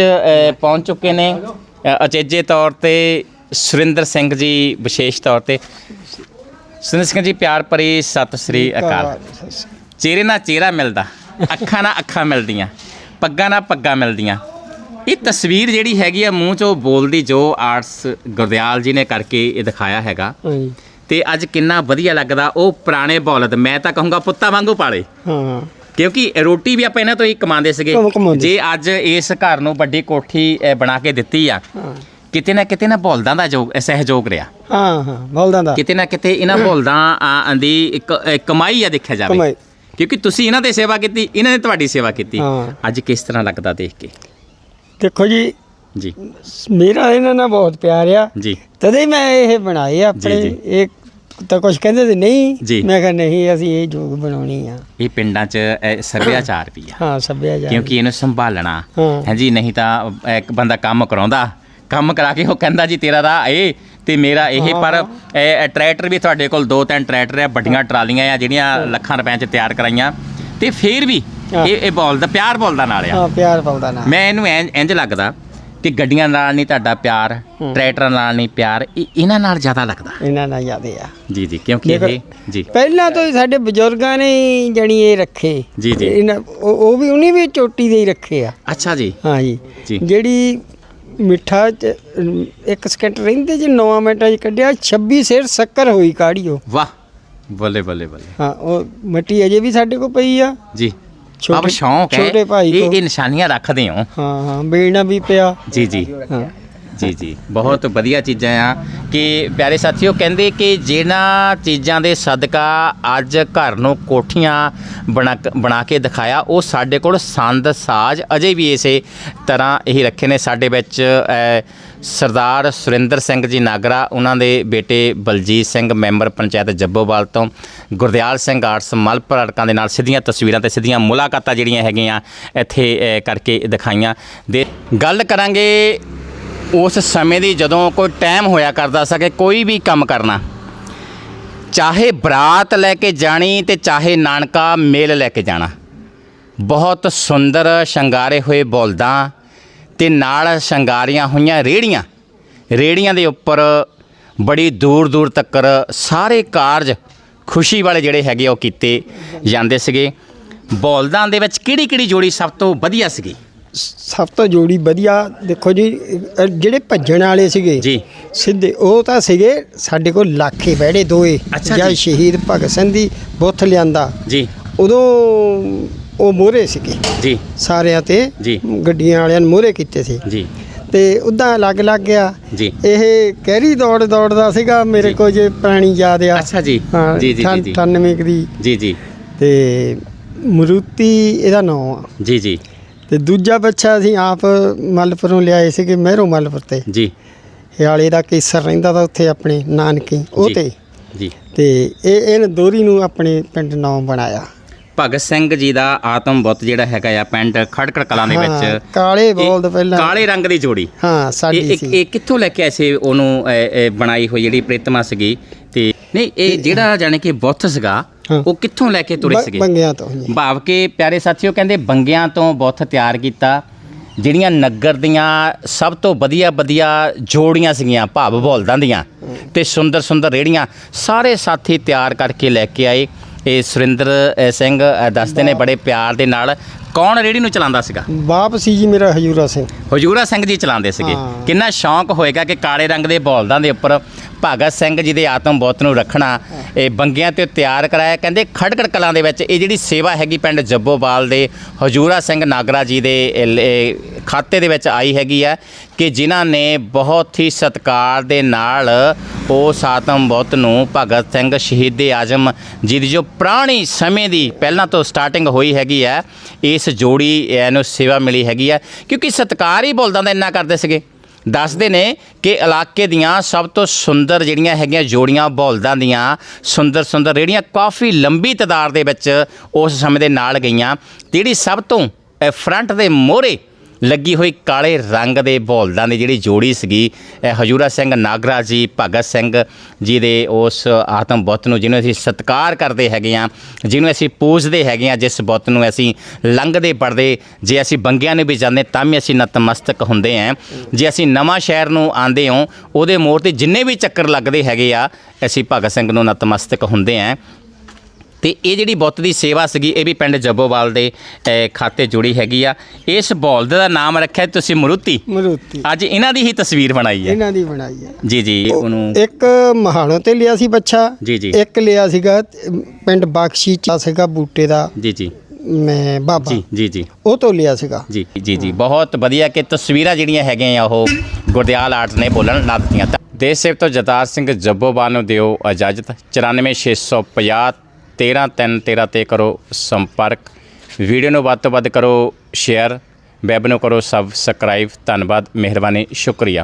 ਪਹੁੰਚ ਚੁੱਕੇ ਨੇ ਅਚੇਜੇ ਤੌਰ ਤੇ ਸੁਰਿੰਦਰ ਸਿੰਘ ਜੀ ਵਿਸ਼ੇਸ਼ ਤੌਰ ਤੇ। ਸੁਰਿੰਦਰ ਸਿੰਘ ਜੀ ਪਿਆਰ ਭਰੀ ਸਤਿ ਸ੍ਰੀ ਅਕਾਲ। ਚਿਹਰੇ ਨਾਲ ਚਿਹਰਾ ਮਿਲਦਾ ਅੱਖਾਂ ਨਾਲ ਅੱਖਾਂ ਮਿਲਦੀਆਂ ਪੱਗਾਂ ਨਾਲ ਪੱਗਾਂ ਮਿਲਦੀਆਂ। ਇਹ ਤਸਵੀਰ ਜਿਹੜੀ ਹੈਗੀ ਆ ਮੂੰਹ ਚੋਂ ਬੋਲਦੀ ਜੋ ਆਰਟਸ ਗੁਰਦਿਆਲ ਜੀ ਨੇ ਕਰਕੇ ਇਹ ਦਿਖਾਇਆ ਹੈਗਾ। ਹਾਂਜੀ। ਤੇ ਅੱਜ ਕਿੰਨਾ ਵਧੀਆ ਲੱਗਦਾ ਉਹ ਪੁਰਾਣੇ ਬੌਲਦ ਮੈਂ ਤਾਂ ਕਹੂੰਗਾ ਪੁੱਤਾਂ ਵਾਂਗੂ ਪਾਲੇ। ਹਾਂ। ਕਿਉਂਕਿ ਰੋਟੀ ਵੀ ਆਪਾਂ ਇਹਨਾਂ ਤੋਂ ਹੀ ਕਮਾਉਂਦੇ ਸੀਗੇ। ਜੇ ਅੱਜ ਇਸ ਘਰ ਨੂੰ ਵੱਡੀ ਕੋਠੀ ਬਣਾ ਕੇ ਦਿੱਤੀ ਆ ਕਿਤੇ ਨਾ ਕਿਤੇ ਨਾ ਬੌਲਦਾਂ ਦਾ ਜੋ ਸਹਿਯੋਗ ਰਿਹਾ। ਹਾਂ ਹਾਂ ਬੋਲਦਾਂ ਦਾ। ਕਿਤੇ ਨਾ ਕਿਤੇ ਇਹਨਾਂ ਬੋਲਦਾਂ ਆ, ਦੀ ਇੱਕ ਕਮਾਈ ਆ ਦੇਖਿਆ ਜਾਵੇ। ਕਮਾਈ। ਕਿਉਂਕਿ ਤੁਸੀਂ ਇਹਨਾਂ ਦੀ ਸੇਵਾ ਕੀਤੀ ਇਹਨਾਂ ਨੇ ਤੁਹਾਡੀ ਸੇਵਾ ਕੀਤੀ। ਅੱਜ ਕਿਸ ਤਰ੍ਹਾਂ ਲੱਗਦਾ ਦੇਖ ਕੇ? ਦੇਖੋ ਜੀ ਜੀ। ਮੇਰਾ ਇਹਨਾਂ ਨਾਲ ਬਹੁਤ ਪਿਆਰ ਆ। ਜੀ। ਤਦੇ ਹੀ ਮੈਂ ਇਹ ਬਣਾਏ ਆਪਣੇ। ਇਹ ਤਾਂ ਕੁਝ ਕਹਿੰਦੇ ਸੀ। ਨਹੀਂ। ਮੈਂ ਕਿਹਾ ਨਹੀਂ ਅਸੀਂ ਇਹ ਜੋਗ ਬਣਾਉਣੀ ਆ। ਇਹ ਪਿੰਡਾਂ 'ਚ ਸੱਭਿਆਚਾਰ ਵੀ ਆ। ਹਾਂ ਸੱਭਿਆਚਾਰ ਕਿਉਂਕਿ ਇਹਨੂੰ ਸੰਭਾਲਣਾ। ਹਾਂ। ਹੈ ਜੀ ਨਹੀਂ ਤਾਂ ਇੱਕ ਬੰਦਾ ਕੰਮ ਕਰਾਉਂਦਾ ਕੰਮ ਕਰਾ ਕੇ ਉਹ ਕਹਿੰਦਾ ਜੀ ਤੇਰਾ ਰਾਹ ਇਹ ਤੇ ਮੇਰਾ ਇਹ ਪਰ ਇਹ ਟਰੈਕਟਰ ਵੀ ਤੁਹਾਡੇ ਕੋਲ ਦੋ ਤਿੰਨ ਟਰੈਕਟਰ ਆ ਵੱਡੀਆਂ ਟਰਾਲੀਆਂ ਆ ਜਿਹੜੀਆਂ ਲੱਖਾਂ ਰੁਪਏ 'ਚ ਤਿਆਰ ਕਰਾਈਆਂ। ਤੇ ਫੇਰ ਵੀ। ਇਹ ਇਹ ਬੋਲਦਾ ਪਿਆਰ ਬੋਲਦਾ ਨਾਲ ਆ। ਹਾਂ ਪਿਆਰ ਪਾਉਂਦਾ ਨਾ ਮੈਂ ਇਹਨੂੰ ਇੰਝ ਲੱਗਦਾ ਕਿ ਗੱਡੀਆਂ ਨਾਲ ਨਹੀਂ ਤੁਹਾਡਾ ਪਿਆਰ ਟਰੈਕਟਰਾਂ ਨਾਲ ਨਹੀਂ ਪਿਆਰ ਇਹ ਇਹਨਾਂ ਨਾਲ ਜ਼ਿਆਦਾ ਲੱਗਦਾ। ਇਹਨਾਂ ਨਾਲ ਯਾਦੇ ਆ। ਜੀ ਜੀ ਕਿਉਂਕਿ ਇਹ ਜੀ। ਪਹਿਲਾਂ ਤੋਂ ਹੀ ਸਾਡੇ ਬਜ਼ੁਰਗਾਂ ਨੇ ਜਾਣੀ ਇਹ ਰੱਖੇ। ਜੀ, ਜੀ। ਇਹਨਾਂ ਉਹ ਵੀ ਉਹਨੇ ਵੀ ਚੋਟੀ ਦੇ ਹੀ ਰੱਖੇ ਆ। ਅੱਛਾ ਜੀ। ਹਾਂ ਜੀ। ਜਿਹੜੀ ਮਿੱਠਾ ਚ, ਇੱਕ ਸਕਿੰਟ ਰਹਿੰਦੇ ਜੀ 9 ਮਿੰਟਾਂ ਚ ਕੱਢਿਆ 26 ਸੇਰ ਸ਼ੱਕਰ ਹੋਈ ਕਾੜੀਓ। ਵਾਹ ਬੱਲੇ ਬੱਲੇ ਬੱਲੇ। ਹਾਂ ਉਹ ਮਿੱਟੀ ਅਜੇ ਵੀ ਸਾਡੇ ਕੋਲ ਪਈ ਆ। ਜੀ। ਛੋਟੇ- ਆਪ ਸ਼ੌਂਕ ਹੈ ਛੋਟੇ ਭਾਈ ਇਹ ਕੋ। ਇਹ ਨਿਸ਼ਾਨੀਆਂ ਰੱਖਦੇ ਹੋ। ਹਾਂ ਹਾਂ ਬੇੜਨਾ ਵੀ ਪਿਆ। ਜੀ ਜੀ। ਹਾਂ। ਜੀ ਜੀ। ਬਹੁਤ ਵਧੀਆ ਚੀਜ਼ਾਂ ਆ ਕਿ ਪਿਆਰੇ ਸਾਥੀਓ, ਕਹਿੰਦੇ ਕਿ ਜਿਹਨਾਂ ਚੀਜ਼ਾਂ ਦੇ ਸਦਕਾ ਅੱਜ ਘਰ ਨੂੰ ਕੋਠੀਆਂ ਬਣਾ ਬਣਾ ਕੇ ਦਿਖਾਇਆ, ਉਹ ਸਾਡੇ ਕੋਲ ਸੰਦ ਸਾਜ਼ ਅਜੇ ਵੀ ਇਸੇ ਤਰ੍ਹਾਂ ਹੀ ਰੱਖੇ ਨੇ। ਸਾਡੇ ਵਿੱਚ ਸਰਦਾਰ ਸੁਰਿੰਦਰ ਸਿੰਘ ਜੀ ਨਾਗਰਾ, ਉਹਨਾਂ ਦੇ ਬੇਟੇ ਬਲਜੀਤ ਸਿੰਘ, ਮੈਂਬਰ ਪੰਚਾਇਤ ਜੱਬੋਵਾਲ ਤੋਂ, ਗੁਰਦਿਆਲ ਸਿੰਘ ਆਰਟਸ ਮਲਪੁਰ ਅੜਕਾਂ ਦੇ ਨਾਲ ਸਿੱਧੀਆਂ ਤਸਵੀਰਾਂ ਤੇ ਸਿੱਧੀਆਂ ਮੁਲਾਕਾਤਾਂ ਜਿਹੜੀਆਂ ਹੈਗੀਆਂ ਇੱਥੇ ਕਰਕੇ ਦਿਖਾਈਆਂ। ਦੇ ਗੱਲ ਕਰਾਂਗੇ ਉਸ ਸਮੇਂ ਦੀ ਜਦੋਂ ਕੋਈ ਟਾਈਮ ਹੋਇਆ ਕਰਦਾ ਸੀ ਕਿ ਕੋਈ ਵੀ ਕੰਮ ਕਰਨਾ, ਚਾਹੇ ਬਰਾਤ ਲੈ ਕੇ ਜਾਣੀ ਤੇ ਚਾਹੇ ਨਾਨਕਾ ਮੇਲ ਲੈ ਕੇ ਜਾਣਾ, ਬਹੁਤ ਸੁੰਦਰ ਸ਼ਿੰਗਾਰੇ ਹੋਏ ਬੋਲਦਾਂ ਤੇ ਨਾਲ ਸ਼ਿੰਗਾਰੀਆਂ ਹੋਈਆਂ ਰੇੜੀਆਂ ਰੇੜੀਆਂ ਦੇ ਉੱਪਰ ਬੜੀ ਦੂਰ ਦੂਰ ਤੱਕ ਸਾਰੇ ਕਾਰਜ ਖੁਸ਼ੀ ਵਾਲੇ ਜਿਹੜੇ ਹੈਗੇ ਉਹ ਕੀਤੇ ਜਾਂਦੇ ਸੀਗੇ। ਬੌਲਦਾਂ ਦੇ ਵਿੱਚ ਕਿਹੜੀ ਕਿਹੜੀ ਜੋੜੀ ਸਭ ਤੋਂ ਵਧੀਆ ਸੀਗੀ? ਸਭ ਤੋਂ ਜੋੜੀ ਵਧੀਆ ਦੇਖੋ ਜੀ ਜਿਹੜੇ ਭੱਜਣ ਵਾਲੇ ਸੀਗੇ ਜੀ। ਸਿੱਧੇ ਉਹ ਤਾਂ ਸੀਗੇ ਸਾਡੇ ਕੋਲ ਲਾਖੇ ਬਹਿੜੇ ਦੋਏ ਅੱਛਾ ਜੀ। ਸ਼ਹੀਦ ਭਗਤ ਸਿੰਘ ਦੀ ਬੁੱਥ ਲਿਆਂਦਾ ਜੀ। ਉਦੋਂ ਉਹ ਮੋਹਰੇ ਸੀਗੇ। ਜੀ। ਸਾਰਿਆਂ ਤੇ ਜੀ। ਗੱਡੀਆਂ ਵਾਲਿਆਂ ਨੇ ਮੋਹਰੇ ਕੀਤੇ ਸੀ। ਜੀ। ਤੇ ਉਦਾਂ ਅਲੱਗ ਲੱਗ ਗਿਆ। ਜੀ। ਇਹ ਕਹਿਰੀ ਦੌੜ ਦੌੜਦਾ ਸੀਗਾ ਮੇਰੇ ਜੀ। ਕੋਲ ਜੇ ਪੁਰਾਣੀ ਯਾਦ ਆ। ਅੱਛਾ ਜੀ। ਹਾਂ ਜੀ ਜੀ ਜੀ ਜੀ। 98 ਕੁ ਦੀ। ਜੀ ਜੀ। ਤੇ ਮਰੂਤੀ ਇਹਦਾ ਨਾਮ ਆ। ਜੀ ਜੀ। ਤੇ ਦੂਜਾ ਬੱਚਾ ਅਸੀਂ ਆਪ ਮਲਪੁਰੋਂ ਲਿਆਏ ਸੀਗੇ ਮਹਿਰੋਂ ਮਲਪੁਰ ਤੇ। ਜੀ। ਹਿਆਲੇ ਦਾ ਕੇਸਰ ਰਹਿੰਦਾ ਤਾਂ ਉੱਥੇ ਆਪਣੇ ਨਾਨਕੀ ਉਹ ਜੀ। ਤੇ। ਜੀ। ਤੇ ਇਹ ਇਹਨ ਦੋਰੀ ਨੂੰ ਆਪਣੇ ਪਿੰਡ ਨਾਮ ਬਣਾਇਆ। ਭਗਤ ਸਿੰਘ ਜੀ ਦਾ ਆਤਮ ਬੁੱਤ ਜਿਹੜਾ ਹੈਗਾ ਆ ਪਿੰਡ ਖੜਕੜ ਕਲਾਂ ਦੇ ਵਿੱਚ। ਕਾਲੇ ਬੋਲਦ ਪਹਿਲਾਂ ਕਾਲੇ ਰੰਗ ਦੀ ਜੋੜੀ। ਹਾਂ ਸਾਡੀ ਸੀ। ਇਹ ਕਿੱਥੋਂ ਲੈ ਕੇ ਆਏ ਸੀ ਉਹਨੂੰ ਬਣਾਈ ਹੋਈ ਜਿਹੜੀ ਪ੍ਰਿਤਮਾ ਸੀਗੀ? ਨਹੀਂ ਇਹ ਜਿਹੜਾ ਜਾਣੇ ਕਿ ਬੁੱਤ ਸੀਗਾ। ਉਹ ਕਿੱਥੋਂ ਲੈ ਕੇ ਤੁਰੇ ਸੀਗੇ? ਬੰਗਿਆਂ ਤੋਂ ਜੀ। ਭਾਵ ਕਿ ਪਿਆਰੇ ਸਾਥੀਓ ਕਹਿੰਦੇ ਬੰਗਿਆਂ ਤੋਂ ਬੁੱਤ ਤਿਆਰ ਕੀਤਾ ਜਿਹੜੀਆਂ ਨਗਰ ਦੀਆਂ ਸਭ ਤੋਂ ਵਧੀਆ ਵਧੀਆ ਜੋੜੀਆਂ ਸੀਗੀਆਂ ਭਾਵ ਬੋਲਦਾਂ ਦੀਆਂ ਤੇ ਸੁੰਦਰ ਸੁੰਦਰ ਰੇੜੀਆਂ ਸਾਰੇ ਸਾਥੀ ਤਿਆਰ ਕਰਕੇ ਲੈ ਕੇ ਆਏ। ਇਹ ਸੁਰਿੰਦਰ ਅ, ਸਿੰਘ ਅ, ਦੱਸਦੇ ਨੇ ਬੜੇ ਪਿਆਰ ਦੇ ਨਾਲ। ਕੌਣ ਰੇੜੀ ਨੂੰ ਚਲਾਉਂਦਾ ਸੀਗਾ? ਬਾਪ ਸੀ ਜੀ ਮੇਰਾ ਹਜੂਰਾ ਸਿੰਘ। ਹਜੂਰਾ ਸਿੰਘ ਜੀ ਚਲਾਉਂਦੇ ਸੀਗੇ। ਹਾਂ। ਕਿੰਨਾ ਸ਼ੌਂਕ ਹੋਏਗਾ ਕਿ ਕਾਲੇ ਰੰਗ ਦੇ ਬੌਲਦਾਂ ਦੇ ਉੱਪਰ ਭਗਤ ਸਿੰਘ ਜੀ ਦੇ ਆਤਮ ਬੁੱਤ ਨੂੰ ਰੱਖਣਾ ਇਹ ਬੰਗਿਆਂ ਤੇ ਤਿਆਰ ਕਰਾਇਆ। ਕਹਿੰਦੇ ਖੜਕੜ ਕਲਾਂ ਦੇ ਵਿੱਚ ਇਹ ਜਿਹੜੀ ਸੇਵਾ ਹੈਗੀ ਪਿੰਡ ਜੱਬੋਵਾਲ ਦੇ ਹਜੂਰਾ ਸਿੰਘ ਨਾਗਰਾ ਜੀ ਦੇ ਇਹ ਲ- ਇਹ ਖਾਤੇ ਦੇ ਵਿੱਚ ਆਈ ਹੈਗੀ ਆ ਕਿ ਜਿਨ੍ਹਾਂ ਨੇ ਬਹੁਤ ਹੀ ਸਤਿਕਾਰ ਦੇ ਨਾਲ ਉਹ ਸਾਤਮ ਬਹੁਤ ਨੂੰ ਭਗਤ ਸਿੰਘ ਸ਼ਹੀਦ ਆਜਮ ਜੀ ਦੀ ਜੋ ਪੁਰਾਣੀ ਸਮੇਂ ਦੀ ਪਹਿਲਾਂ ਤੋਂ ਸਟਾਰਟਿੰਗ ਹੋਈ ਹੈਗੀ ਹੈ, ਇਸ ਜੋੜੀ ਇਹਨੂੰ ਸੇਵਾ ਮਿਲੀ ਹੈਗੀ ਹੈ। ਕਿਉਂਕਿ ਸਤਿਕਾਰ ਹੀ ਬੋਲਦਾਂ ਦਾ ਇੰਨਾ ਕਰਦੇ ਸੀਗੇ। ਦੱਸਦੇ ਨੇ ਕਿ ਇਲਾਕੇ ਦੀਆਂ ਸਭ ਤੋਂ ਸੁੰਦਰ ਜਿਹੜੀਆਂ ਹੈਗੀਆਂ ਜੋੜੀਆਂ ਬੌਲਦਾਂ ਦੀਆਂ, ਸੁੰਦਰ ਸੁੰਦਰ ਰੇੜੀਆਂ ਕਾਫੀ ਲੰਬੀ ਤਾਦਾਦ ਦੇ ਵਿੱਚ ਉਸ ਸਮੇਂ ਦੇ ਨਾਲ ਗਈਆਂ। ਜਿਹੜੀ ਸਭ ਤੋਂ ਫਰੰਟ ਦੇ ਮੋਹਰੇ ਲੱਗੀ ਹੋਈ ਕਾਲੇ ਰੰਗ ਦੇ ਬੋਲਦਾਂ ਦੀ ਜਿਹੜੀ ਜੋੜੀ ਸੀਗੀ, ਇਹ ਹਜੂਰਾ ਸਿੰਘ ਨਾਗਰਾ ਜੀ, ਭਗਤ ਸਿੰਘ ਜੀ ਦੇ ਉਸ ਆਤਮ ਬੁੱਤ ਨੂੰ ਜਿਹਨੂੰ ਅਸੀਂ ਸਤਿਕਾਰ ਕਰਦੇ ਹੈਗੇ ਆ ਜਿਹਨੂੰ ਅਸੀਂ ਪੂਜਦੇ ਹੈਗੇ ਆ ਜਿਸ ਬੁੱਤ ਨੂੰ ਅਸੀਂ ਲੰਘਦੇ ਪੜਦੇ, ਜੇ ਅਸੀਂ ਬੰਗਿਆਂ ਨੂੰ ਵੀ ਜਾਂਦੇ ਤਾਂ ਵੀ ਅਸੀਂ ਨਤਮਸਤਕ ਹੁੰਦੇ ਆਂ ਜੇ ਅਸੀਂ ਨਵਾਂ ਸ਼ਹਿਰ ਨੂੰ ਆਂਦੇ ਹਾਂ, ਉਹਦੇ ਮੋੜ ਤੇ ਜਿੰਨੇ ਵੀ ਚੱਕਰ ਲੱਗਦੇ ਹੈਗੇ ਆ, ਅਸੀਂ ਭਗਤ ਸਿੰਘ ਨੂੰ ਨਤਮਸਤਕ ਹੁੰਦੇ ਆਂ ਤੇ ਇਹ ਜਿਹੜੀ ਬੁੱਤ ਦੀ ਸੇਵਾ ਸੀਗੀ ਇਹ ਵੀ ਪਿੰਡ ਜੱਬੋਵਾਲ ਦੇ ਅਹ, ਖਾਤੇ ਜੁੜੀ ਹੈਗੀ ਆ। ਇਸ ਬੌਲਦ ਦਾ ਨਾਮ ਰੱਖਿਆ ਤੁਸੀਂ ਮਰੂਤੀ? ਮਰੂਤੀ। ਅੱਜ ਇਹਨਾਂ ਦੀ ਹੀ ਤਸਵੀਰ ਬਣਾਈ ਹੈ। ਇਹਨਾਂ ਦੀ ਬਣਾਈ ਹੈ। ਜੀ ਜੀ ਉਹਨੂੰ ਇੱਕ ਮਹਾਲੋਂ ਤੇ ਲਿਆ ਸੀ ਬੱਚਾ। ਜੀ, ਜੀ। ਇੱਕ ਲਿਆ ਸੀਗਾ ਪਿੰਡ ਬਖਸ਼ੀ ਚ ਸੀਗਾ ਬੂਟੇ ਦਾ। ਜੀ ਜੀ। ਮੈਂ ਬਾਬਾ। ਜੀ ਜੀ ਜੀ। ਉਹ ਤੋਂ ਲਿਆ ਸੀਗਾ। ਜੀ ਜੀ ਜੀ। ਬਹੁਤ ਵਧੀਆ ਕਿ ਤਸਵੀਰਾਂ ਜਿਹੜੀਆਂ ਹੈਗੀਆਂ ਆ ਉਹ ਗੁਰਦਿਆਲ ਆਰਟ ਨੇ ਬੋਲਣ ਲਾ ਦਿੱਤੀਆਂ ਤਾਂ ਦੇਸ਼ ਸੇਵ ਤੋਂ ਜਤਾਰ ਸਿੰਘ ਜੱਬੋਵਾਲ ਨੂੰ ਦਿਓ ਇਜਾਜ਼ਤ। 94650 13313 ਤੇ ਕਰੋ ਸੰਪਰਕ। ਵੀਡੀਓ ਨੂੰ ਵੱਧ ਤੋਂ ਵੱਧ ਕਰੋ ਸ਼ੇਅਰ ਵੈਬ ਨੂੰ ਕਰੋ ਸਬਸਕ੍ਰਾਈਬ ਧੰਨਵਾਦ, ਮਿਹਰਬਾਨੀ, ਸ਼ੁਕਰੀਆ।